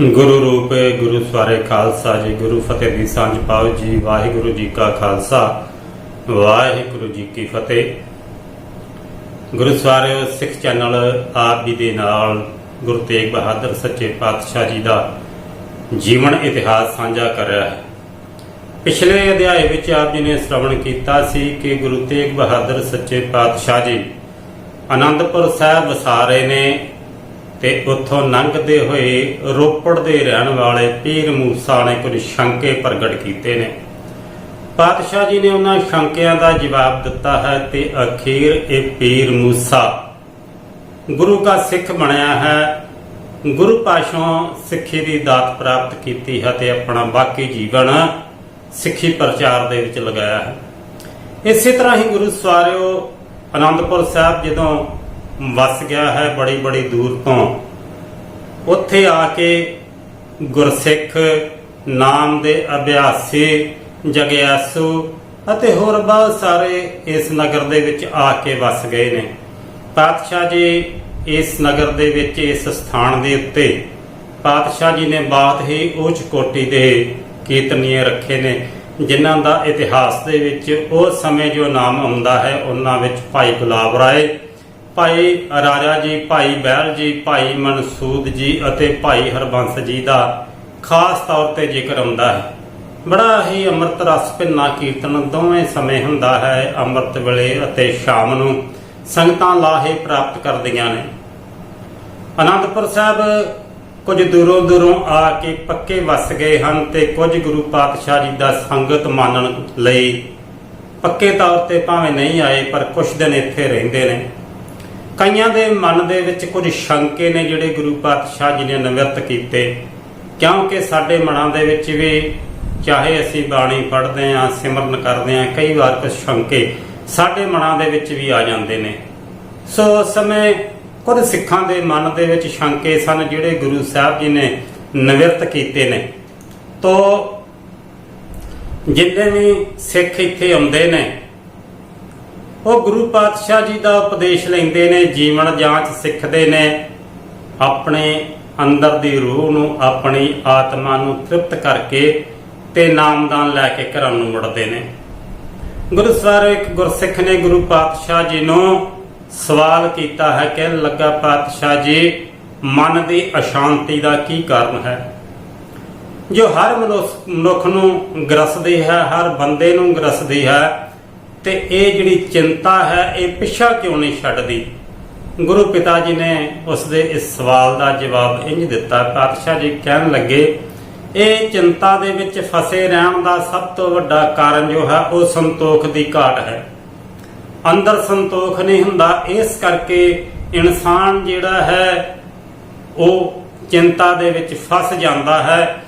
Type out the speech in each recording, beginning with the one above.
ਗੁਰੂ ਰੂਪ ਗੁਰੂ ਸਵਾਰੇ ਖਾਲਸਾ, ਜੀ ਗੁਰੂ ਫਤਿਹ ਦੀ ਸਾਂਝ ਪਾਓ ਜੀ। ਵਾਹਿਗੁਰੂ ਜੀ ਕਾ ਖਾਲਸਾ, ਵਾਹਿਗੁਰੂ ਜੀ ਕੀ ਫਤਿਹ। ਗੁਰੂ ਸਵਾਰਿਓ, ਸਿੱਖ ਚੈਨਲ ਆਪ ਜੀ ਦੇ ਨਾਲ ਗੁਰੂ ਤੇਗ ਬਹਾਦਰ ਸੱਚੇ ਪਾਤਸ਼ਾਹ ਜੀ ਦਾ ਜੀਵਨ ਇਤਿਹਾਸ ਸਾਂਝਾ ਕਰ ਰਿਹਾ ਹੈ। ਪਿਛਲੇ ਅਧਿਆਏ ਵਿੱਚ ਆਪ ਜੀ ਨੇ ਸ਼੍ਰਵਣ ਕੀਤਾ ਸੀ ਕਿ ਗੁਰੂ ਤੇਗ ਬਹਾਦਰ ਸੱਚੇ ਪਾਤਸ਼ਾਹ ਜੀ ਅਨੰਦਪੁਰ ਸਾਹਿਬ ਵਸਾ ਰਹੇ ਨੇ। ਤੇ ਉੱਥੋਂ ਲੰਘਦੇ ਹੋਏ ਰੋਪੜ ਦੇ ਰਹਿਣ ਵਾਲੇ ਪੀਰ ਮੂਸਾ ਨੇ ਕੁਝ ਸ਼ੰਕੇ ਪ੍ਰਗਟ ਕੀਤੇ ਨੇ। ਪਾਤਸ਼ਾਹ ਜੀ ਨੇ ਉਹਨਾਂ ਸ਼ੰਕਿਆਂ ਦਾ ਜਵਾਬ ਦਿੱਤਾ ਹੈ ਤੇ ਅਖੀਰ ਇਹ ਪੀਰ ਮੂਸਾ ਗੁਰੂ ਦਾ ਸਿੱਖ ਬਣਿਆ ਹੈ, ਗੁਰੂ ਪਾਸ਼ੋਂ ਸਿੱਖੀ ਦੀ ਦਾਤ ਪ੍ਰਾਪਤ ਕੀਤੀ ਹੈ ਤੇ ਆਪਣਾ ਬਾਕੀ ਜੀਵਨ ਸਿੱਖੀ ਪ੍ਰਚਾਰ ਦੇ ਵਿੱਚ ਲਗਾਇਆ ਹੈ। ਇਸੇ ਤਰ੍ਹਾਂ ਹੀ ਗੁਰੂ ਸਵਾਰਿਓ ਅਨੰਦਪੁਰ ਸਾਹਿਬ ਜਦੋਂ ਵਸ ਗਿਆ ਹੈ ਬੜੀ ਬੜੀ ਦੂਰ ਤੋਂ। ਉੱਥੇ ਆ ਕੇ ਗੁਰਸਿੱਖ ਨਾਮ ਦੇ ਅਭਿਆਸੀ ਜਗਿਆਸੂ ਅਤੇ ਹੋਰ ਬਹੁਤ ਸਾਰੇ ਇਸ ਨਗਰ ਦੇ ਵਿੱਚ ਆ ਕੇ ਵਸ ਗਏ ਨੇ। ਪਾਤਸ਼ਾਹ ਜੀ ਇਸ ਨਗਰ ਦੇ ਵਿੱਚ ਇਸ ਸਥਾਨ ਦੇ ਉੱਤੇ ਪਾਤਸ਼ਾਹ ਜੀ ਨੇ ਬਾਤ ਹੀ ਉੱਚ ਕੋਟੀ ਦੇ ਕੀਰਤਨੀਏ ਰੱਖੇ ਨੇ, ਜਿਨ੍ਹਾਂ ਦਾ ਇਤਿਹਾਸ ਦੇ ਵਿੱਚ ਉਸ ਸਮੇਂ ਜੋ ਨਾਮ ਆਉਂਦਾ ਹੈ, ਉਹਨਾਂ ਵਿੱਚ ਭਾਈ ਗੁਲਾਬ ਰਾਏ ਭਾਈ ਰਾਜਾ ਜੀ, ਭਾਈ ਬਹਿਲ ਜੀ, ਭਾਈ ਮਨਸੂਦ ਜੀ ਅਤੇ ਭਾਈ ਹਰਬੰਸ ਜੀ ਦਾ ਖਾਸ ਤੌਰ ਤੇ ਜ਼ਿਕਰ ਆਉਂਦਾ ਹੈ। ਬੜਾ ਹੀ ਅੰਮ੍ਰਿਤ ਰਸ ਭਿੰਨਾ ਕੀਰਤਨ ਦੋਵੇਂ ਸਮੇਂ ਹੁੰਦਾ ਹੈ, ਅੰਮ੍ਰਿਤ ਵੇਲੇ ਅਤੇ ਸ਼ਾਮ ਨੂੰ ਸੰਗਤਾਂ ਲਾਹੇ ਪ੍ਰਾਪਤ ਕਰਦੀਆਂ ਨੇ। ਅਨੰਦਪੁਰ ਸਾਹਿਬ ਕੁਝ ਦੂਰੋਂ ਦੂਰੋਂ ਆ ਕੇ ਪੱਕੇ ਵਸ ਗਏ ਹਨ ਤੇ ਕੁਝ ਗੁਰੂ ਪਾਤਸ਼ਾਹ ਜੀ ਦਾ ਸੰਗਤ ਮੰਨਣ ਲਈ ਪੱਕੇ ਤੌਰ ਤੇ ਭਾਵੇਂ ਨਹੀਂ ਆਏ, ਪਰ ਕੁਝ ਦਿਨ ਇੱਥੇ ਰਹਿੰਦੇ ਨੇ। ਕਈਆਂ ਦੇ ਮਨ ਦੇ ਵਿੱਚ ਕੁਝ ਸ਼ੰਕੇ ਨੇ ਜਿਹੜੇ ਗੁਰੂ ਪਾਤਸ਼ਾਹ ਜੀ ਨੇ ਨਿਵਰਤ ਕੀਤੇ। ਕਿਉਂਕਿ ਸਾਡੇ ਮਨਾਂ ਦੇ ਵਿੱਚ ਵੀ ਚਾਹੇ ਅਸੀਂ ਬਾਣੀ ਪੜ੍ਹਦੇ ਆਂ ਸਿਮਰਨ ਕਰਦੇ ਆਂ ਕਈ ਵਾਰ ਕੁਝ ਸ਼ੰਕੇ ਸਾਡੇ ਮਨਾਂ ਦੇ ਵਿੱਚ ਵੀ ਆ ਜਾਂਦੇ ਨੇ। ਸੋ ਉਸ ਸਮੇਂ ਕੁਝ ਸਿੱਖਾਂ ਦੇ ਮਨ ਦੇ ਵਿੱਚ ਸ਼ੰਕੇ ਸਨ ਜਿਹੜੇ ਗੁਰੂ ਸਾਹਿਬ ਜੀ ਨੇ ਨਿਵਰਤ ਕੀਤੇ ਨੇ। ਤੋ ਜਿੰਨੇ ਵੀ ਸਿੱਖ ਇੱਥੇ ਆਉਂਦੇ ਨੇ ਉਹ ਗੁਰੂ ਪਾਤਸ਼ਾਹ ਜੀ ਦਾ ਉਪਦੇਸ਼ ਲੈਂਦੇ ਨੇ, ਜੀਵਨ ਜਾਂਚ ਸਿੱਖਦੇ ਨੇ। ਆਪਣੇ ਅੰਦਰ ਦੀ ਰੂਹ ਨੂੰ, ਆਪਣੀ ਆਤਮਾ ਨੂੰ ਤ੍ਰਿਪਤ ਕਰਕੇ ਤੇ ਨਾਮਦਾਨ ਲੈ ਕੇ ਘਰਾਂ ਨੂੰ ਮੁੜਦੇ ਨੇ। ਗੁਰੂ ਸਾਹਿਬ ਇੱਕ ਗੁਰਸਿੱਖ ਨੇ ਗੁਰੂ ਪਾਤਸ਼ਾਹ ਜੀ ਨੂੰ ਸਵਾਲ ਕੀਤਾ ਹੈ ਕਿ ਲੱਗਾ ਪਾਤਸ਼ਾਹ ਜੀ, ਮਨ ਦੀ ਅਸ਼ਾਂਤੀ ਦਾ ਕੀ ਕਾਰਨ ਹੈ? ਜੋ ਹਰ ਮਨੁੱਖ ਮਨੁੱਖ ਨੂੰ ਗਰਸਦੀ ਹੈ, ਹਰ ਬੰਦੇ ਨੂੰ ਗਰਸਦੀ ਹੈ ਤੇ ਇਹ ਜਿਹੜੀ ਚਿੰਤਾ ਹੈ, ਇਹ ਪਿੱਛਾ ਕਿਉਂ ਨਹੀਂ ਛੱਡਦੀ? ਗੁਰੂ ਪਿਤਾ ਜੀ ਨੇ ਉਸ ਦੇ ਇਸ ਸਵਾਲ ਦਾ ਜਵਾਬ ਇੰਜ ਦਿੱਤਾ, ਪਾਤਸ਼ਾਹ ਜੀ, ਕਹਿਣ ਲੱਗੇ, ਇਹ ਚਿੰਤਾ ਦੇ ਵਿੱਚ ਫਸੇ ਰਹਿਣ ਦਾ ਸਭ ਤੋਂ ਵੱਡਾ ਕਾਰਨ ਜੋ ਹੈ, ਉਹ ਸੰਤੋਖ ਦੀ ਘਾਟ ਹੈ। ਅੰਦਰ ਸੰਤੋਖ ਨਹੀਂ ਹੁੰਦਾ, ਇਸ ਕਰਕੇ ਇਨਸਾਨ ਜਿਹੜਾ ਹੈ, ਉਹ ਚਿੰਤਾ ਦੇ ਵਿੱਚ ਫਸ ਜਾਂਦਾ ਹੈ,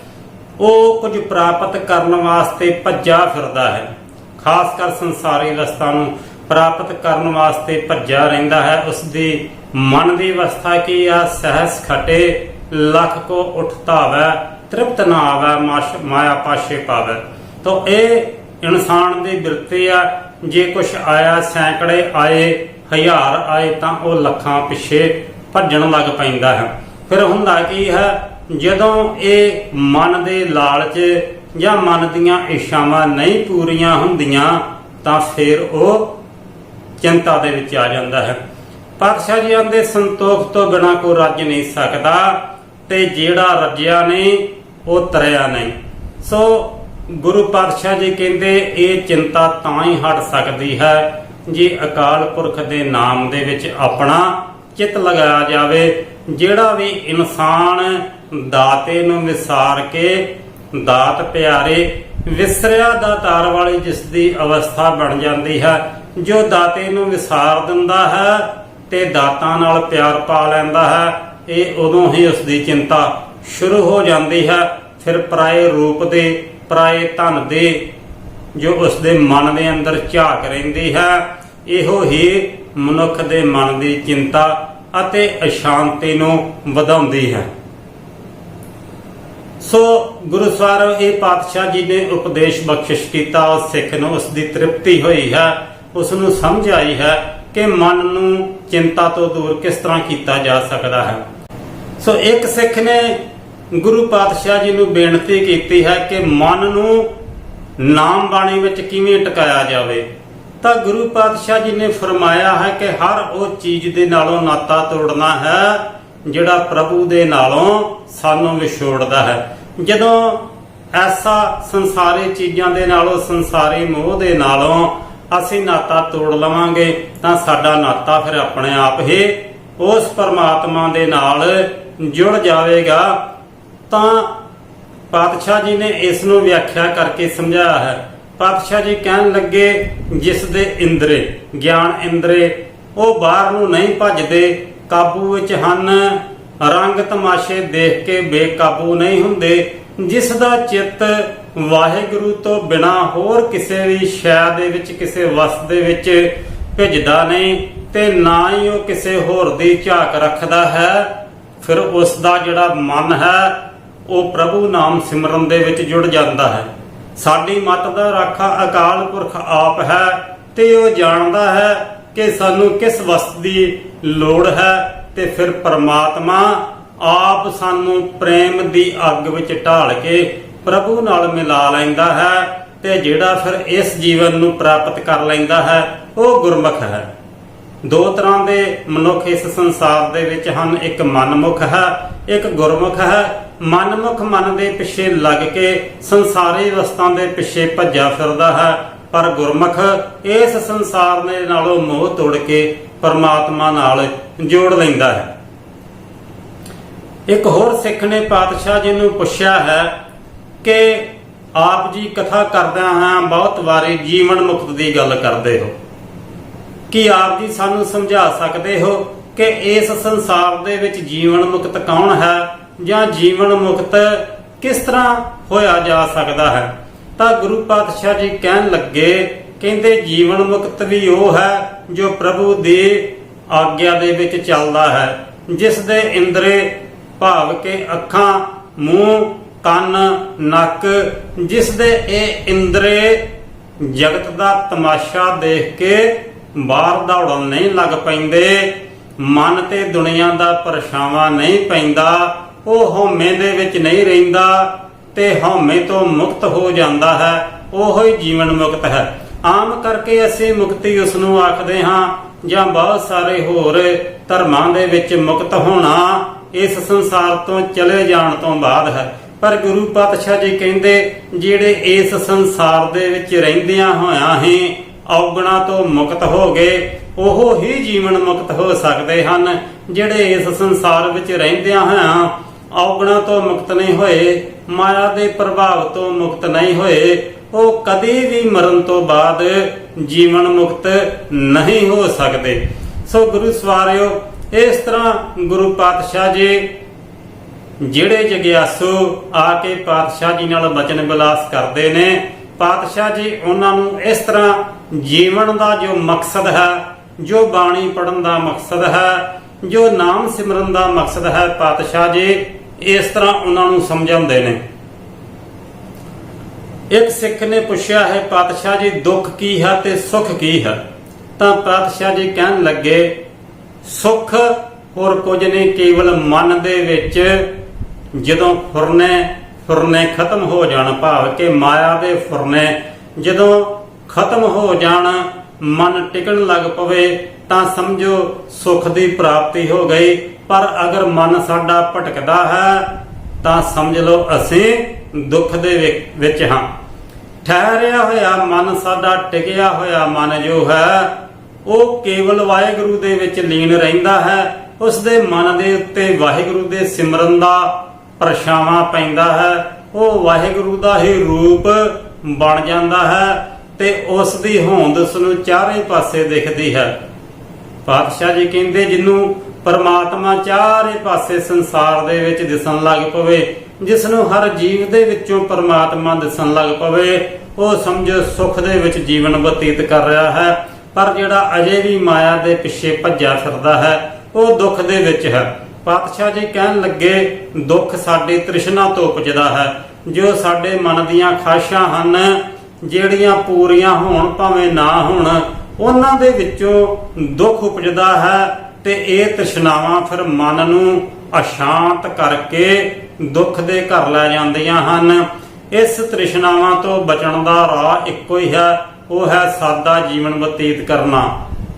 ਉਹ ਕੁਝ ਪ੍ਰਾਪਤ ਕਰਨ ਵਾਸਤੇ ਭੱਜਾ ਫਿਰਦਾ ਹੈ। ਖਾਸ ਕਰ ਸੰਸਾਰੀ ਅਵਸਥਾ ਨੂੰ ਪ੍ਰਾਪਤ ਕਰਨ ਵਾਸਤੇ ਭੱਜਾ ਰਹਿੰਦਾ ਹੈ, ਉਸ ਦੀ ਮਨ ਦੀ ਅਵਸਥਾ ਕੀ ਆ? ਸਹਸ ਖਟੇ, ਲੱਖ ਕੋ ਉਠਤਾਵੈ ਤ੍ਰਿਪਤ ਨਾ ਆਵੈ ਮਾਇਆ ਪਾਸ਼ੇ ਪਾਵੈ। ਤੋ ਇਹ ਇਨਸਾਨ ਦੀ ਬਿਰਤੀ ਆ। ਜੇ ਕੁਛ ਆਇਆ, ਸੈਂਕੜੇ ਆਏ, ਹਜ਼ਾਰ ਆਏ, ਤਾਂ ਉਹ ਲੱਖਾਂ ਪਿੱਛੇ ਭੱਜਣ ਲੱਗ ਪੈਂਦਾ ਹੈ। ਫਿਰ ਹੁੰਦਾ ਕੀ ਹੈ? ਜਦੋਂ ਇਹ ਮਨ ਦੇ ਲਾਲਚ ਜਾਂ ਮਨ ਦੀਆਂ ਇੱਛਾਵਾਂ ਨਹੀਂ ਪੂਰੀਆਂ ਹੁੰਦੀਆਂ, ਤਾਂ ਫਿਰ ਉਹ ਚਿੰਤਾ ਦੇ ਵਿੱਚ ਆ ਜਾਂਦਾ ਹੈ। ਪਾਤਸ਼ਾਹ ਜੀ ਆਂਦੇ, ਸੰਤੋਖ ਤੋਂ ਬਿਨਾ ਕੋਈ ਰੱਜ ਨਹੀਂ ਸਕਦਾ ਤੇ ਜਿਹੜਾ ਰੱਜਿਆ ਨਹੀਂ, ਉਹ ਤਰਿਆ ਨਹੀਂ। ਸੋ ਗੁਰੂ ਪਾਤਸ਼ਾਹ ਜੀ ਕਹਿੰਦੇ, ਇਹ ਚਿੰਤਾ ਤਾਂ ਹੀ ਹਟ ਸਕਦੀ ਹੈ ਜੇ ਅਕਾਲ ਪੁਰਖ ਦੇ ਨਾਮ ਦੇ ਵਿੱਚ ਆਪਣਾ ਚਿਤ ਲਗਾਇਆ ਜਾਵੇ, ਜਿਹੜਾ ਵੀ ਇਨਸਾਨ ਦਾਤੇ ਨੂੰ ਵਿਸਾਰ ਕੇ ਦਾਤ ਪਿਆਰੇ, ਵਿਸਰਿਆ ਦਾ ਤਾਰ ਵਾਲੀ ਜਿਸ ਦੀ ਅਵਸਥਾ ਬਣ ਜਾਂਦੀ ਹੈ, ਜੋ ਦਾਤੇ ਨੂੰ ਵਿਸਾਰ ਦਿੰਦਾ ਹੈ ਤੇ ਦਾਤਾਂ ਨਾਲ ਪਿਆਰ ਪਾ ਲੈਂਦਾ ਹੈ, ਇਹ ਉਦੋਂ ਹੀ ਉਸ ਦੀ ਚਿੰਤਾ ਸ਼ੁਰੂ ਹੋ ਜਾਂਦੀ ਹੈ। ਫਿਰ ਪਰਾਏ ਰੂਪ ਦੇ, ਪਰਾਏ ਧਨ ਦੇ, ਜੋ ਉਸ ਦੇ ਮਨ ਦੇ ਅੰਦਰ ਝਾਕ ਰਹਿੰਦੀ ਹੈ, ਇਹੋ ਹੀ ਮਨੁੱਖ ਦੇ ਮਨ ਦੀ ਚਿੰਤਾ ਅਤੇ ਅਸ਼ਾਂਤੀ ਨੂੰ ਵਧਾਉਂਦੀ ਹੈ। ਸੋ ਗੁਰੂ ਸਾਹਿਬ ਇਹ ਪਾਤਸ਼ਾਹ ਜੀ ਨੇ ਉਪਦੇਸ਼ ਬਖਸ਼ਿਸ਼ ਕੀਤਾ ਉਸ ਸਿੱਖ ਨੂੰ ਉਸ ਦੀ ਤ੍ਰਿਪਤੀ ਹੋਈ ਹੈ ਉਸ ਨੂੰ ਸਮਝ ਆਈ ਹੈ ਕਿ ਮਨ ਨੂੰ ਚਿੰਤਾ ਤੋਂ ਦੂਰ ਕਿਸ ਤਰ੍ਹਾਂ ਕੀਤਾ ਜਾ ਸਕਦਾ ਹੈ। ਸੋ ਇੱਕ ਸਿੱਖ ਨੇ ਗੁਰੂ ਪਾਤਸ਼ਾਹ ਜੀ ਨੂੰ ਬੇਨਤੀ ਕੀਤੀ ਹੈ ਕਿ ਮਨ ਨੂੰ ਨਾਮ ਬਾਣੀ ਵਿੱਚ ਕਿਵੇਂ ਟਿਕਾਇਆ ਜਾਵੇ। ਤਾਂ ਗੁਰੂ ਪਾਤਸ਼ਾਹ ਜੀ ਨੇ ਫਰਮਾਇਆ ਹੈ ਕਿ ਹਰ ਉਹ ਚੀਜ਼ ਦੇ ਨਾਲੋਂ ਨਾਤਾ ਤੋੜਨਾ ਹੈ ਜਿਹੜਾ ਪ੍ਰਭੂ ਦੇ ਨਾਲੋਂ ਸਾਨੂੰ ਵਿਛੋੜਦਾ ਹੈ। ਜਦੋਂ ਐਸਾ ਸੰਸਾਰੀ ਚੀਜ਼ਾਂ ਦੇ ਨਾਲੋਂ, ਸੰਸਾਰੀ ਮੋਹ ਦੇ ਨਾਲੋਂ ਅਸੀਂ ਨਾਤਾ ਤੋੜ ਲਵਾਂਗੇ, ਤਾਂ ਸਾਡਾ ਨਾਤਾ ਫਿਰ ਆਪਣੇ ਆਪ ਹੀ ਉਸ ਪਰਮਾਤਮਾ ਦੇ ਨਾਲ ਜੁੜ ਜਾਵੇਗਾ। ਤਾਂ ਪਾਤਸ਼ਾਹ ਜੀ ਨੇ ਇਸ ਨੂੰ ਵਿਆਖਿਆ ਕਰਕੇ ਸਮਝਾਇਆ ਹੈ। ਪਾਤਸ਼ਾਹ ਜੀ ਕਹਿਣ ਲੱਗੇ, ਜਿਸ ਦੇ ਇੰਦਰੇ, ਗਿਆਨ ਇੰਦਰੇ, ਉਹ ਬਾਹਰ ਨੂੰ ਨਹੀਂ ਭੱਜਦੇ ਕਾਬੂ ਵਿੱਚ ਹਨ। ਰੰਗ ਤਮਾਸ਼ੇ ਦੇਖ ਕੇ ਬੇਕਾਬੂ ਨਹੀਂ ਹੁੰਦੇ। ਜਿਸ ਦਾ ਚਿੱਤ ਵਾਹਿਗੁਰੂ ਤੋਂ ਬਿਨਾ ਹੋਰ ਕਿਸੇ ਵੀ ਸ਼ੈ ਦੇ ਵਿੱਚ, ਕਿਸੇ ਵਸਤ ਦੇ ਵਿੱਚ ਭਿੱਜਦਾ ਨਹੀਂ ਤੇ ਨਾ ਹੀ ਉਹ ਕਿਸੇ ਹੋਰ ਦੀ ਝਾਕ ਰੱਖਦਾ ਹੈ। ਫਿਰ ਉਸ ਦਾ ਜਿਹੜਾ ਮਨ ਹੈ, ਉਹ ਪ੍ਰਭੂ ਨਾਮ ਸਿਮਰਨ ਦੇ ਵਿੱਚ ਜੁੜ ਜਾਂਦਾ ਹੈ। ਸਾਡੀ ਮਤ ਦਾ ਰਾਖਾ ਅਕਾਲ ਪੁਰਖ ਆਪ ਹੈ ਤੇ ਉਹ ਜਾਣਦਾ ਹੈ ਕਿ ਸਾਨੂੰ ਕਿਸ ਵਸਤ ਦੀ ਲੋੜ ਹੈ ਤੇ ਫਿਰ ਪਰਮਾਤਮਾ ਆਪ ਸਾਨੂੰ ਪ੍ਰੇਮ ਦੀ ਅੱਗ ਵਿੱਚ ਢਾਲ ਕੇ ਪ੍ਰਭੂ ਨਾਲ ਮਿਲਾ ਲੈਂਦਾ ਹੈ ਤੇ ਜਿਹੜਾ ਫਿਰ ਇਸ ਜੀਵਨ ਨੂੰ ਪ੍ਰਾਪਤ ਕਰ ਲੈਂਦਾ ਹੈ, ਉਹ ਗੁਰਮੁਖ ਹੈ। ਦੋ ਤਰ੍ਹਾਂ ਦੇ ਮਨੁੱਖ ਇਸ ਸੰਸਾਰ ਦੇ ਵਿੱਚ ਹਨ। ਇੱਕ ਮਨਮੁਖ ਹੈ, ਇੱਕ ਗੁਰਮੁਖ ਹੈ। ਮਨਮੁਖ ਮਨ ਦੇ ਪਿੱਛੇ ਲੱਗ ਕੇ ਸੰਸਾਰੀ ਵਸਤਾਂ ਦੇ ਪਿੱਛੇ ਭੱਜਿਆ ਫਿਰਦਾ ਹੈ। ਪਰ ਗੁਰਮੁਖ ਇਸ ਸੰਸਾਰ ਦੇ ਨਾਲੋਂ ਮੋਹ ਤੋੜ ਕੇ ਪਰਮਾਤਮਾ ਨਾਲ ਜੋੜ ਲੈਂਦਾ ਹੈ। ਇੱਕ ਹੋਰ ਸਿੱਖ ਨੇ ਪਾਤਸ਼ਾਹ ਜੀ ਨੂੰ ਪੁੱਛਿਆ ਹੈ ਕਿ ਆਪ ਜੀ ਕਥਾ ਕਰਦਿਆਂ ਹਾਂ ਬਹੁਤ ਵਾਰੀ ਜੀਵਨ ਮੁਕਤ ਦੀ ਗੱਲ ਕਰਦੇ ਹੋ। ਕੀ ਆਪ ਜੀ ਸਾਨੂੰ ਸਮਝਾ ਸਕਦੇ ਹੋ ਕਿ ਇਸ ਸੰਸਾਰ ਦੇ ਵਿੱਚ ਜੀਵਨ ਮੁਕਤ ਕੌਣ ਹੈ ਜਾਂ ਜੀਵਨ ਮੁਕਤ ਕਿਸ ਤਰ੍ਹਾਂ ਹੋਇਆ ਜਾ ਸਕਦਾ ਹੈ? ਤਾਂ ਗੁਰੂ ਪਾਤਸ਼ਾਹ ਜੀ ਕਹਿਣ ਲੱਗੇ, ਕਹਿੰਦੇ, ਜੀਵਨ ਮੁਕਤ ਵੀ ਉਹ ਹੈ ਜੋ ਪ੍ਰਭੂ ਦੀ ਆਗਿਆ ਦੇ ਵਿੱਚ ਚੱਲਦਾ ਹੈ, ਜਿਸ ਦੇ ਇੰਦਰੇ ਭਾਵ ਕੇ ਅੱਖਾਂ, ਮੂੰਹ, ਕੰਨ, ਨੱਕ, ਜਿਸ ਦੇ ਇਹ ਇੰਦਰੇ ਜਗਤ ਦਾ ਤਮਾਸ਼ਾ ਦੇਖ ਕੇ ਬਾਹਰ ਦੌੜਨ ਨਹੀਂ ਲੱਗ ਪੈਂਦੇ, ਮਨ ਤੇ ਦੁਨੀਆ ਦਾ ਪਰਛਾਵਾਂ ਨਹੀਂ ਪੈਂਦਾ, ਉਹ ਹਉਮੈ ਦੇ ਵਿੱਚ ਨਹੀਂ ਰਹਿੰਦਾ ਤੇ ਹਉਮੈ ਤੋਂ ਮੁਕਤ ਹੋ ਜਾਂਦਾ ਹੈ, ਉਹੋ ਹੀ ਜੀਵਨ ਮੁਕਤ ਹੈ। ਆਮ ਕਰਕੇ ਅਸੀਂ ਮੁਕਤੀ ਉਸ ਨੂੰ ਆਖਦੇ ਹਾਂ, ਜਾਂ ਬਹੁਤ ਸਾਰੇ ਹੋਰ ਧਰਮਾਂ ਦੇ ਵਿੱਚ ਮੁਕਤ ਹੋਣਾ ਇਸ ਸੰਸਾਰ ਤੋਂ ਚਲੇ ਜਾਣ ਤੋਂ ਬਾਅਦ ਹੈ। ਪਰ ਗੁਰੂ ਪਾਤਸ਼ਾਹ ਜੀ ਕਹਿੰਦੇ, ਜਿਹੜੇ ਇਸ ਸੰਸਾਰ ਦੇ ਵਿੱਚ ਰਹਿੰਦਿਆਂ ਹੋਇਆਂ ਹੀ ਔਗਣਾ ਤੋਂ ਮੁਕਤ ਹੋ ਗਏ, ਉਹ ਹੀ ਜੀਵਨ ਮੁਕਤ ਹੋ ਸਕਦੇ ਹਨ, ਜਿਹੜੇ ਇਸ ਸੰਸਾਰ ਵਿੱਚ ਰਹਿੰਦਿਆਂ ਹੋਇਆਂ ਔਗਣਾ ਤੋਂ ਮੁਕਤ ਨਹੀਂ ਹੋਏ, ਮਾਇਆ ਦੇ ਪ੍ਰਭਾਵ ਤੋਂ ਮੁਕਤ ਨਹੀਂ ਹੋਏ, ਉਹ ਕਦੇ ਵੀ ਮਰਨ ਤੋਂ ਬਾਅਦ ਜੀਵਨ ਮੁਕਤ ਨਹੀਂ ਹੋ ਸਕਦੇ। ਸੋ ਗੁਰੂ ਸਵਾਰਿਓ, ਇਸ ਤਰ੍ਹਾਂ ਗੁਰੂ ਪਾਤਸ਼ਾਹ ਜੀ, ਜਿਹੜੇ ਜਗਿਆਸੂ ਆ ਕੇ ਪਾਤਸ਼ਾਹ ਜੀ ਨਾਲ ਬਚਨ ਬਿਲਾਸ ਕਰਦੇ ਨੇ, ਪਾਤਸ਼ਾਹ ਜੀ ਉਹਨਾਂ ਨੂੰ ਇਸ ਤਰ੍ਹਾਂ ਜੀਵਨ ਦਾ ਜੋ ਮਕਸਦ ਹੈ, ਜੋ ਬਾਣੀ ਪੜਨ ਦਾ ਮਕਸਦ ਹੈ, ਜੋ ਨਾਮ ਸਿਮਰਨ ਦਾ ਮਕਸਦ ਹੈ, ਪਾਤਸ਼ਾਹ ਜੀ ਇਸ ਤਰ੍ਹਾਂ ਉਹਨਾਂ ਨੂੰ ਸਮਝਾਉਂਦੇ ਨੇ। ਇੱਕ ਸਿੱਖ ਨੇ ਪੁੱਛਿਆ ਹੈ, ਪਾਤਸ਼ਾਹ ਜੀ, ਦੁੱਖ ਕੀ ਹੈ ਤੇ ਸੁੱਖ ਕੀ ਹੈ? ਤਾਂ ਪਾਤਸ਼ਾਹ ਜੀ ਕਹਿਣ ਲੱਗੇ, ਸੁੱਖ ਹੋਰ ਕੁਝ ਨਹੀਂ, ਕੇਵਲ ਮਨ ਦੇ ਵਿੱਚ ਜਦੋਂ ਫੁਰਨੇ ਫੁਰਨੇ ਖਤਮ ਹੋ ਜਾਣ, ਭਾਵ ਕਿ ਮਾਇਆ ਦੇ ਫੁਰਨੇ ਜਦੋਂ ਖਤਮ ਹੋ ਜਾਣ, ਮਨ ਟਿਕਣ ਲੱਗ ਪਵੇ, ਤਾਂ ਸਮਝੋ ਸੁਖ ਦੀ ਪ੍ਰਾਪਤੀ ਹੋ ਗਈ। ਪਰ ਅਗਰ ਮਨ ਸਾਡਾ ਭਟਕਦਾ ਹੈ, ਤਾਂ ਸਮਝ ਲਓ ਅਸੀਂ ਦੁੱਖ ਦੇ ਵਿੱਚ ਹਾਂ। ਠਹਿਰਿਆ ਹੋਇਆ ਮਨ ਸਾਡਾ ਟਿਕਿਆ ਹੋਇਆ ਮਨ ਜੋ ਹੈ, ਉਹ ਕੇਵਲ ਵਾਹਿਗੁਰੂ ਦੇ ਵਿੱਚ ਲੀਨ ਰਹਿੰਦਾ ਹੈ। ਉਸ ਦੇ ਮਨ ਦੇ ਉੱਤੇ ਵਾਹਿਗੁਰੂ ਦੇ ਸਿਮਰਨ ਦਾ ਪਰਛਾਵਾਂ ਪੈਂਦਾ ਹੈ। ਉਹ ਵਾਹਿਗੁਰੂ ਦਾ ਹੀ ਰੂਪ ਬਣ ਜਾਂਦਾ ਹੈ ਤੇ ਉਸ ਦੀ ਹੋਂਦ ਉਸ ਨੂੰ ਚਾਰੇ ਪਾਸੇ ਦਿਖਦੀ ਹੈ। ਪਾਤਸ਼ਾਹ ਜੀ ਕਹਿੰਦੇ ਜਿਹਨੂੰ ਪਰਮਾਤਮਾ ਚਾਰੇ ਪਾਸੇ ਸੰਸਾਰ ਦੇ ਵਿੱਚ ਦਿਸਣ ਲੱਗ ਪਵੇ ਜਿਸ ਨੂੰ ਹਰ ਜੀਵ ਦੇ ਵਿੱਚੋਂ ਪਰਮਾਤਮਾ ਦਿਸਣ ਲੱਗ ਪਵੇ, ਉਹ ਸਮਝੋ ਸੁੱਖ ਦੇ ਵਿੱਚ ਜੀਵਨ ਬਤੀਤ ਕਰ ਰਿਹਾ ਹੈ, ਪਰ ਜਿਹੜਾ ਅਜੇ ਵੀ ਮਾਇਆ ਦੇ ਪਿੱਛੇ ਭੱਜਿਆ ਫਿਰਦਾ ਹੈ, ਉਹ ਦੁੱਖ ਦੇ ਵਿੱਚ ਹੈ। ਪਾਤਸ਼ਾਹ ਜੀ ਕਹਿਣ ਲੱਗੇ, ਦੁੱਖ ਸਾਡੇ ਤ੍ਰਿਸ਼ਨਾ ਤੋਂ ਉਪਜਦਾ ਹੈ। ਜੋ ਸਾਡੇ ਮਨ ਦੀਆਂ ਖਾਸ਼ਾਂ ਹਨ, ਜਿਹੜੀਆਂ ਪੂਰੀਆਂ ਹੋਣ ਭਾਵੇਂ ਨਾ ਹੋਣ, ਉਹਨਾਂ ਦੇ ਵਿੱਚੋਂ ਦੁੱਖ ਉਪਜਦਾ ਹੈ ਤੇ ਇਹ ਤ੍ਰਿਸ਼ਨਾਵਾਂ ਫਿਰ ਮਨ ਨੂੰ ਅਸ਼ਾਂਤ ਕਰਕੇ ਦੁੱਖ ਦੇ ਘਰ ਲੈ ਜਾਂਦੀਆਂ ਹਨ। ਇਸ ਤ੍ਰਿਸ਼ਨਾਵਾਂ ਤੋਂ ਬਚਣ ਦਾ ਰਾਹ ਇੱਕੋ ਹੀ ਹੈ, ਉਹ ਹੈ ਸਾਦਾ ਜੀਵਨ ਬਤੀਤ ਕਰਨਾ।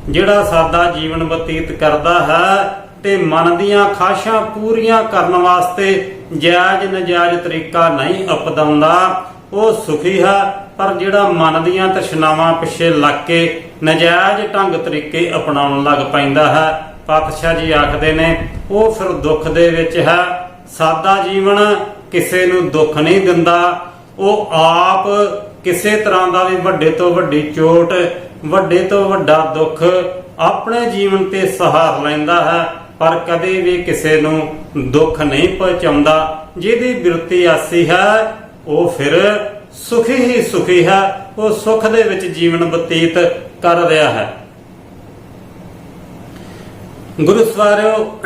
ਜਿਹੜਾ ਸਾਦਾ ਜੀਵਨ ਬਤੀਤ ਕਰਦਾ ਹੈ ਤੇ ਮਨ ਦੀਆਂ ਖਾਸ਼ਾਂ ਪੂਰੀਆਂ ਕਰਨ ਵਾਸਤੇ ਜਾਇਜ਼ ਨਜਾਇਜ਼ ਤਰੀਕਾ ਨਹੀਂ ਅਪਣਾਉਂਦਾ, ਉਹ ਸੁਖੀ ਹੈ, ਪਰ ਜਿਹੜਾ ਮਨ ਦੀਆਂ ਤ੍ਰਿਸ਼ਨਾਵਾਂ ਪਿੱਛੇ ਲੱਗ ਕੇ ਨਜਾਇਜ਼ ਢੰਗ ਤਰੀਕੇ ਅਪਣਾਉਣ ਲੱਗ ਪੈਂਦਾ ਹੈ ਪਾਤਸ਼ਾਹ ਜੀ ਆਖਦੇ ਨੇ, ਉਹ ਫਿਰ ਦੁੱਖ ਦੇ ਵਿੱਚ ਹੈ। ਸਾਦਾ ਜੀਵਨ ਕਿਸੇ ਨੂੰ ਦੁੱਖ ਨਹੀਂ ਦਿੰਦਾ। ਉਹ ਆਪ ਕਿਸੇ ਤਰ੍ਹਾਂ ਦਾ ਵੀ ਵੱਡੇ ਤੋਂ ਵੱਡੀ ਚੋਟ, ਵੱਡੇ ਤੋਂ ਵੱਡਾ ਦੁੱਖ ਆਪਣੇ ਜੀਵਨ ਤੇ ਸਹਾਰ ਲੈਂਦਾ ਹੈ, ਪਰ ਕਦੇ ਵੀ ਕਿਸੇ ਨੂੰ ਦੁੱਖ ਨਹੀਂ ਪਹੁੰਚਾਉਂਦਾ। ਜਿਹਦੀ ਬਿਰਤੀ ਆਸੀ ਹੈ, ਉਹ ਫਿਰ ਸੁਖੀ ਹੀ ਸੁਖੀ ਹੈ। ਉਹ ਸੁਖ ਦੇ ਵਿੱਚ ਜੀਵਨ ਬਤੀਤ ਕਰ ਰਿਹਾ ਹੈ। ਗੁਰੂ ਸਵਾਰਿਓ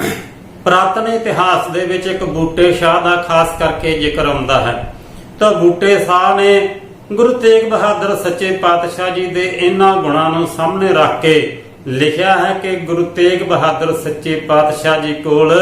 ਪ੍ਰਾਤਨ ਇਤਿਹਾਸ ਦੇ ਵਿੱਚ ਇੱਕ ਬੂਟੇ ਸ਼ਾਹ ਦਾ ਖਾਸ ਕਰਕੇ ਜ਼ਿਕਰ ਆਉਂਦਾ ਹੈ। ਤਾਂ ਬੂਟੇ ਸ਼ਾਹ ਨੇ ਗੁਰੂ ਤੇਗ ਬਹਾਦਰ ਸੱਚੇ ਪਾਤਸ਼ਾਹ ਜੀ ਦੇ ਇਹਨਾਂ ਗੁਣਾਂ ਨੂੰ ਸਾਹਮਣੇ ਰੱਖ ਕੇ ਲਿਖਿਆ ਹੈ ਕਿ ਗੁਰੂ ਤੇਗ ਬਹਾਦਰ ਸੱਚੇ ਪਾਤਸ਼ਾਹ ਜੀ ਕੋਲ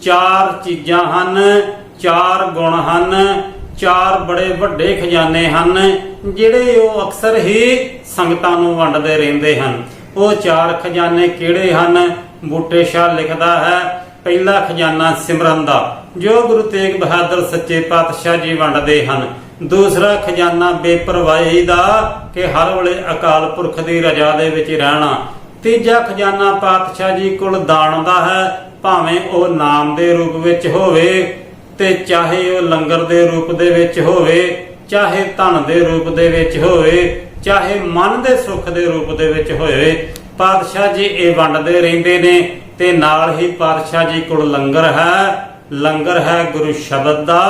ਚਾਰ ਚੀਜ਼ਾਂ ਹਨ, ਚਾਰ ਗੁਣ ਹਨ, ਚਾਰ ਬੜੇ ਵੱਡੇ ਖਜ਼ਾਨੇ ਹਨ, ਜਿਹੜੇ ਉਹ ਅਕਸਰ ਹੀ ਸੰਗਤਾਂ ਨੂੰ ਵੰਡਦੇ ਰਹਿੰਦੇ ਹਨ। ਉਹ ਚਾਰ ਖਜ਼ਾਨੇ ਕਿਹੜੇ ਹਨ? ਬੂਟੇ ਸ਼ਾਹ ਲਿਖਦਾ ਹੈ, ਪਹਿਲਾ ਖਜ਼ਾਨਾ ਸਿਮਰਨ ਦਾ। ਜੋ ਗੁਰੂ ਤੇਗ ਬਹਾਦਰ ਸੱਚੇ ਪਾਤਸ਼ਾਹ ਜੀ ਵੰਡਦੇ ਹਨ। ਦੂਸਰਾ ਖਜ਼ਾਨਾ ਬੇਪਰਵਾਹੀ ਦਾ, ਕਿ ਹਰ ਵੇਲੇ ਅਕਾਲ ਪੁਰਖ ਦੀ ਰਜਾ ਦੇ ਵਿੱਚ ਰਹਿਣਾ। ਤੀਜਾ ਖਜ਼ਾਨਾ ਪਾਤਸ਼ਾਹ ਜੀ ਕੋਲ ਦਾਨ ਦਾ ਹੈ, ਭਾਵੇਂ ਉਹ ਨਾਮ ਦੇ ਰੂਪ ਵਿੱਚ ਹੋਵੇ ਤੇ ਚਾਹੇ ਉਹ ਲੰਗਰ ਦੇ ਰੂਪ ਦੇ ਵਿੱਚ ਹੋਵੇ, ਚਾਹੇ ਧਨ ਦੇ ਰੂਪ ਦੇ ਵਿੱਚ ਹੋਵੇ, ਚਾਹੇ ਮਨ ਦੇ ਸੁੱਖ ਦੇ ਰੂਪ ਦੇ ਵਿੱਚ ਹੋਵੇ ਪਾਤਸ਼ਾਹ ਜੀ, ਇਹ ਵੰਡਦੇ ਰਹਿੰਦੇ ਨੇ ਤੇ ਨਾਲ ਹੀ ਪਾਤਸ਼ਾਹ ਜੀ ਕੋਲ ਲੰਗਰ ਹੈ। ਲੰਗਰ ਹੈ ਗੁਰੂ ਸ਼ਬਦ ਦਾ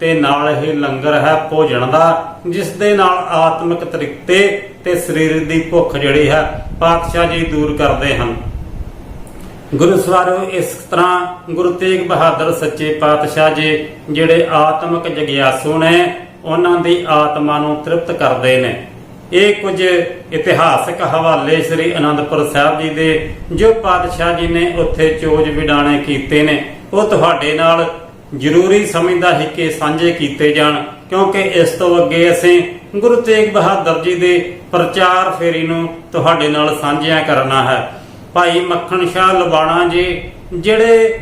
ਤੇ ਨਾਲ ਹੀ ਲੰਗਰ ਹੈ ਭੋਜਨ ਦਾ, ਜਿਸ ਦੇ ਨਾਲ ਆਤਮਿਕ ਤ੍ਰਿਪਤੇ ਤੇ ਸਰੀਰ ਦੀ ਭੁੱਖ ਜਿਹੜੀ ਹੈ ਪਾਤਸ਼ਾਹ ਜੀ ਦੂਰ ਕਰਦੇ ਹਨ। ਗੁਰੂ ਸਵਾਰੋ, ਇਸ ਤਰ੍ਹਾਂ ਗੁਰੂ ਤੇਗ ਬਹਾਦਰ ਸੱਚੇ ਪਾਤਸ਼ਾਹ ਜੀ, ਜਿਹੜੇ ਆਤਮਿਕ ਜਗਿਆਸੂ ਨੇ, ਉਹਨਾਂ ਦੀ ਆਤਮਾ ਨੂੰ ਤ੍ਰਿਪਤ ਕਰਦੇ ਨੇ। ਇਹ ਕੁਝ ਇਤਿਹਾਸਕ ਹਵਾਲੇ ਸ੍ਰੀ ਅਨੰਦਪੁਰ ਸਾਹਿਬ ਜੀ ਦੇ ਜੋ ਪਾਤਸ਼ਾਹ ਜੀ ਨੇ ਉੱਥੇ ਚੋਜ ਵਿਡਾਣੇ ਕੀਤੇ ਨੇ, ਉਹ ਤੁਹਾਡੇ ਨਾਲ ਜ਼ਰੂਰੀ ਸਮਝਦਾ ਹੈ ਕਿ ਸਾਂਝੇ ਕੀਤੇ ਜਾਣ, ਕਿਉਂਕਿ ਇਸ ਤੋਂ ਅੱਗੇ ਅਸੀਂ ਗੁਰੂ ਤੇਗ ਬਹਾਦਰ ਜੀ ਦੇ ਪ੍ਰਚਾਰ ਫੇਰੀ ਨੂੰ ਤੁਹਾਡੇ ਨਾਲ ਸਾਂਝਿਆ ਕਰਨਾ ਹੈ। ਭਾਈ ਮੱਖਣ ਸ਼ਾਹ ਲਵਾਣਾ ਜੀ, ਜਿਹੜੇ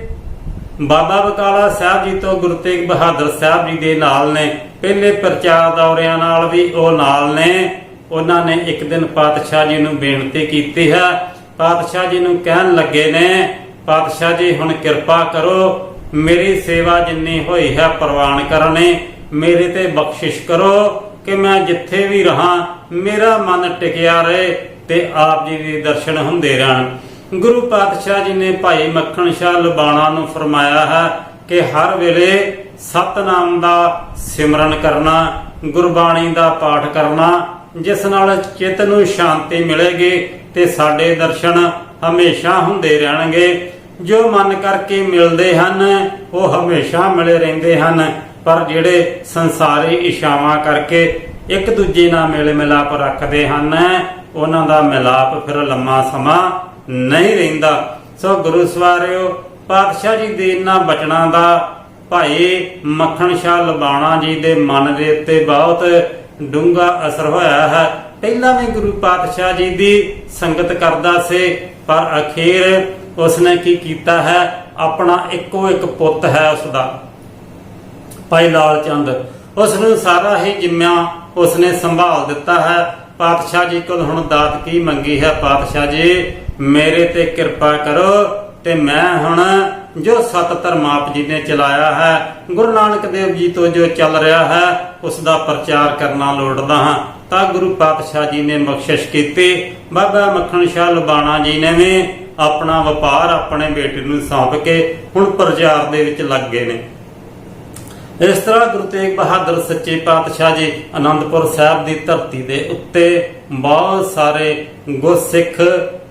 ਬਾਬਾ ਬਕਾਲਾ ਸਾਹਿਬ ਜੀ ਤੋਂ ਗੁਰੂ ਤੇਗ ਬਹਾਦਰ ਸਾਹਿਬ ਜੀ ਦੇ ਨਾਲ ਨੇ, ਪਹਿਲੇ ਪ੍ਰਚਾਰ ਦੌਰਿਆਂ ਨਾਲ ਵੀ ਉਹ ਨਾਲ ਨੇ। ਉਹਨਾਂ ਨੇ ਇੱਕ ਦਿਨ ਪਾਤਸ਼ਾਹ ਜੀ ਨੂੰ ਬੇਨਤੀ ਕੀਤੀ ਹੈ, ਪਾਤਸ਼ਾਹ ਜੀ ਨੂੰ ਕਹਿਣ ਲੱਗੇ ਨੇ, ਪਾਤਸ਼ਾਹ ਜੀ ਹੁਣ ਕਿਰਪਾ ਕਰੋ, ਮੇਰੀ ਸੇਵਾ ਜਿੰਨੀ ਹੋਈ ਹੈ ਪ੍ਰਵਾਨ ਕਰਨੇ, ਮੇਰੇ ਤੇ ਬਖਸ਼ਿਸ਼ ਕਰੋ ਕਿ ਮੈਂ ਜਿੱਥੇ ਵੀ ਰਹਾ, ਮੇਰਾ ਮਨ ਟਿਕਿਆ ਰਹੇ ਤੇ ਆਪ ਜੀ ਦੇ ਦਰਸ਼ਨ ਹੁੰਦੇ ਰਹਿਣ। ਗੁਰੂ ਪਾਤਸ਼ਾਹ ਜੀ ਨੇ ਭਾਈ ਮੱਖਣ ਸ਼ਾਹ ਲਬਾਣਾ ਨੂੰ ਫਰਮਾਇਆ ਹੈ ਕਿ ਹਰ ਵੇਲੇ ਸਤਨਾਮ ਦਾ ਸਿਮਰਨ ਕਰਨਾ, ਗੁਰਬਾਣੀ ਦਾ ਪਾਠ ਕਰਨਾ ਜਿਸ ਨਾਲ ਚਿੱਤ ਨੂੰ ਸ਼ਾਂਤੀ ਮਿਲੇਗੀ ਤੇ ਸਾਡੇ ਦਰਸ਼ਨ ਹਮੇਸ਼ਾ ਹੁੰਦੇ ਰਹਿਣਗੇ। ਜੋ ਮਨ ਕਰਕੇ ਮਿਲਦੇ ਹਨ, ਉਹ ਹਮੇਸ਼ਾ ਮਿਲੇ ਰਹਿੰਦੇ ਹਨ। ਪਰ ਜਿਹੜੇ ਸੰਸਾਰੀ ਇਸ਼ਾਵਾਂ ਕਰਕੇ ਇੱਕ ਦੂਜੇ ਨਾਲ ਮੇਲ ਮਿਲਾਪ ਰੱਖਦੇ ਹਨ, ਉਹਨਾਂ ਦਾ ਮਿਲਾਪ ਫਿਰ ਲੰਮਾ ਸਮਾਂ ਨਹੀਂ ਰਹਿੰਦਾ। ਸੋ ਗੁਰੂ ਸਵਾਰਿਓ, ਪਾਤਸ਼ਾਹ ਜੀ ਦੇ ਇਹਨਾਂ ਬਚਨਾਂ ਦਾ ਭਾਈ ਮੱਖਣ ਸ਼ਾਹ ਲਬਾਣਾ ਜੀ ਦੇ ਮਨ ਦੇ ਉੱਤੇ ਬਹੁਤ ਡੂੰਘਾ ਅਸਰ ਹੋਇਆ ਹੈ। ਪਹਿਲਾਂ ਵੀ ਗੁਰੂ ਪਾਤਸ਼ਾਹ ਜੀ ਦੀ ਸੰਗਤ ਕਰਦਾ ਸੀ, ਪਰ ਅਖੀਰ ਉਸਨੇ ਕੀ ਕੀਤਾ ਹੈ? ਆਪਣਾ ਇੱਕੋ ਇੱਕ ਪੁੱਤ ਹੈ ਉਸਦਾ, ਭਾਈ ਲਾਲ ਚੰਦ। ਉਸ ਨੂੰ ਸਾਰਾ ਹੀ ਜਿੰਮਾ ਉਸਨੇ ਸੰਭਾਲ ਦਿੱਤਾ ਹੈ। ਪਾਤਸ਼ਾਹ ਜੀ ਕੋਲ ਹੁਣ ਦਾਤ ਕੀ ਮੰਗੀ ਹੈ? ਪਾਤਸ਼ਾਹ ਜੀ, ਮੇਰੇ ਤੇ ਕਿਰਪਾ ਕਰੋ ਤੇ ਮੈਂ ਹੁਣ ਜੋ ਸਤ ਧਰਮ ਜੀ ਨੇ ਚਲਾਇਆ ਹੈ, ਗੁਰੂ ਨਾਨਕ ਦੇਵ ਜੀ ਤੋਂ ਜੋ ਚੱਲ ਰਿਹਾ ਹੈ ਉਸ ਦਾ ਪ੍ਰਚਾਰ ਕਰਨਾ ਲੋੜਦਾ ਹਾਂ। ਤਾਂ ਗੁਰੂ ਪਾਤਸ਼ਾਹ ਜੀ ਨੇ ਬਖਸ਼ਿਸ਼ ਕੀਤੀ। ਬਾਬਾ ਮੱਖਣ ਸ਼ਾਹ ਲੁਬਾਣਾ ਜੀ ਨੇ ਵੀ ਆਪਣਾ ਵਪਾਰ ਆਪਣੇ ਬੇਟੇ ਨੂੰ ਸੌਂਪ ਕੇ ਹੁਣ ਪ੍ਰਚਾਰ ਦੇ ਵਿੱਚ ਲੱਗ ਗਏ ਨੇ। ਇਸ ਤਰ੍ਹਾਂ ਗੁਰੂ ਤੇਗ ਬਹਾਦਰ ਸੱਚੇ ਪਾਤਸ਼ਾਹ ਜੀ ਆਨੰਦਪੁਰ ਸਾਹਿਬ ਦੀ ਧਰਤੀ ਦੇ ਉੱਤੇ ਬਹੁਤ ਸਾਰੇ ਗੁਰਸਿੱਖ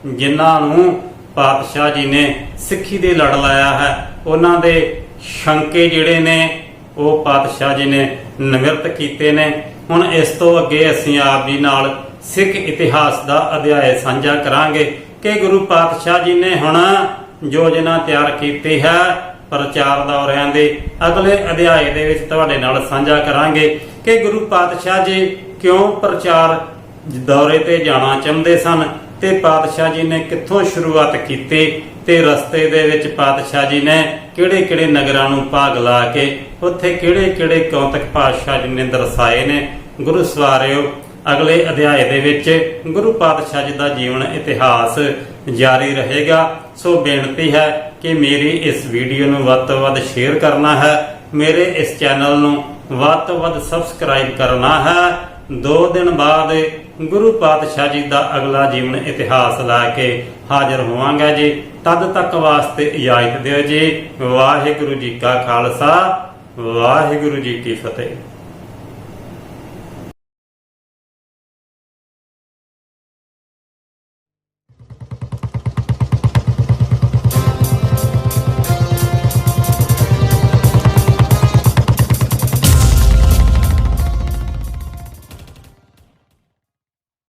ਜਿਨ੍ਹਾਂ ਨੂੰ ਪਾਤਸ਼ਾਹ ਜੀ ਨੇ ਸਿੱਖੀ ਦੇ ਲੜ ਲਾਇਆ ਹੈ। ਉਹਨਾਂ ਦੇ ਸ਼ੰਕੇ ਜਿਹੜੇ ਨੇ, ਉਹ ਪਾਤਸ਼ਾਹ ਜੀ ਨੇ ਨਿਵਰਤ ਕੀਤੇ ਨੇ। ਹੁਣ ਇਸ ਤੋਂ ਅੱਗੇ ਅਸੀਂ ਆਪ ਜੀ ਨਾਲ ਸਿੱਖ ਇਤਿਹਾਸ ਦਾ ਅਧਿਆਇ ਸਾਂਝਾ ਕਰਾਂਗੇ। ਕਿ ਗੁਰੂ ਪਾਤਸ਼ਾਹ ਜੀ ਨੇ ਹੁਣ ਯੋਜਨਾ ਤਿਆਰ ਕੀਤੀ ਹੈ, ਪ੍ਰਚਾਰ ਦੌਰਿਆਂ ਦੇ ਅਗਲੇ ਅਧਿਆਇ ਦੇ ਵਿੱਚ ਤੁਹਾਡੇ ਨਾਲ ਸਾਂਝਾ ਕਰਾਂਗੇ ਕਿ ਗੁਰੂ ਪਾਤਸ਼ਾਹ ਜੀ ਕਿਉਂ ਪ੍ਰਚਾਰ ਦੌਰੇ ਤੇ ਜਾਣਾ ਚਾਹੁੰਦੇ ਸਨ? ਤੇ ਪਾਤਸ਼ਾਹ ਜੀ ਨੇ ਕਿੱਥੋਂ ਸ਼ੁਰੂਆਤ ਕੀਤੀ ਤੇ ਰਸਤੇ ਦੇ ਵਿੱਚ ਪਾਤਸ਼ਾਹ ਜੀ ਨੇ ਕਿਹੜੇ-ਕਿਹੜੇ ਨਗਰਾਂ ਨੂੰ ਭਾਗ ਲਾ ਕੇ ਉੱਥੇ ਕਿਹੜੇ-ਕਿਹੜੇ ਕੌਤਕ ਪਾਤਸ਼ਾਹ ਜੀ ਨੇ ਦਰਸਾਏ ਨੇ? ਗੁਰੂ ਸਵਾਰਿਓ, ਅਗਲੇ ਅਧਿਆਏ ਦੇ ਵਿੱਚ ਗੁਰੂ ਪਾਤਸ਼ਾਹ ਜੀ ਦਾ ਜੀਵਨ ਇਤਿਹਾਸ ਜਾਰੀ ਰਹੇਗਾ। ਸੋ ਬੇਨਤੀ ਹੈ ਕਿ ਮੇਰੀ ਇਸ ਵੀਡੀਓ ਨੂੰ ਵੱਧ ਤੋਂ ਵੱਧ ਸ਼ੇਅਰ ਕਰਨਾ ਹੈ। ਮੇਰੇ ਇਸ ਚੈਨਲ ਨੂੰ ਵੱਧ ਤੋਂ ਵੱਧ ਸਬਸਕ੍ਰਾਈਬ ਕਰਨਾ ਹੈ। ਦੋ ਦਿਨ ਬਾਅਦ ਗੁਰੂ ਪਾਤਸ਼ਾਹ ਜੀ ਦਾ ਅਗਲਾ ਜੀਵਨ ਇਤਿਹਾਸ ਲਾ ਕੇ ਹਾਜ਼ਰ ਹੋਵਾਂਗਾ ਜੀ। ਤਦ ਤੱਕ ਵਾਸਤੇ ਇਜਾਜ਼ਤ ਦਿਓ ਜੀ। ਵਾਹਿਗੁਰੂ ਜੀ ਕਾ ਖਾਲਸਾ, ਵਾਹਿਗੁਰੂ ਜੀ ਕੀ ਫਤਿਹ।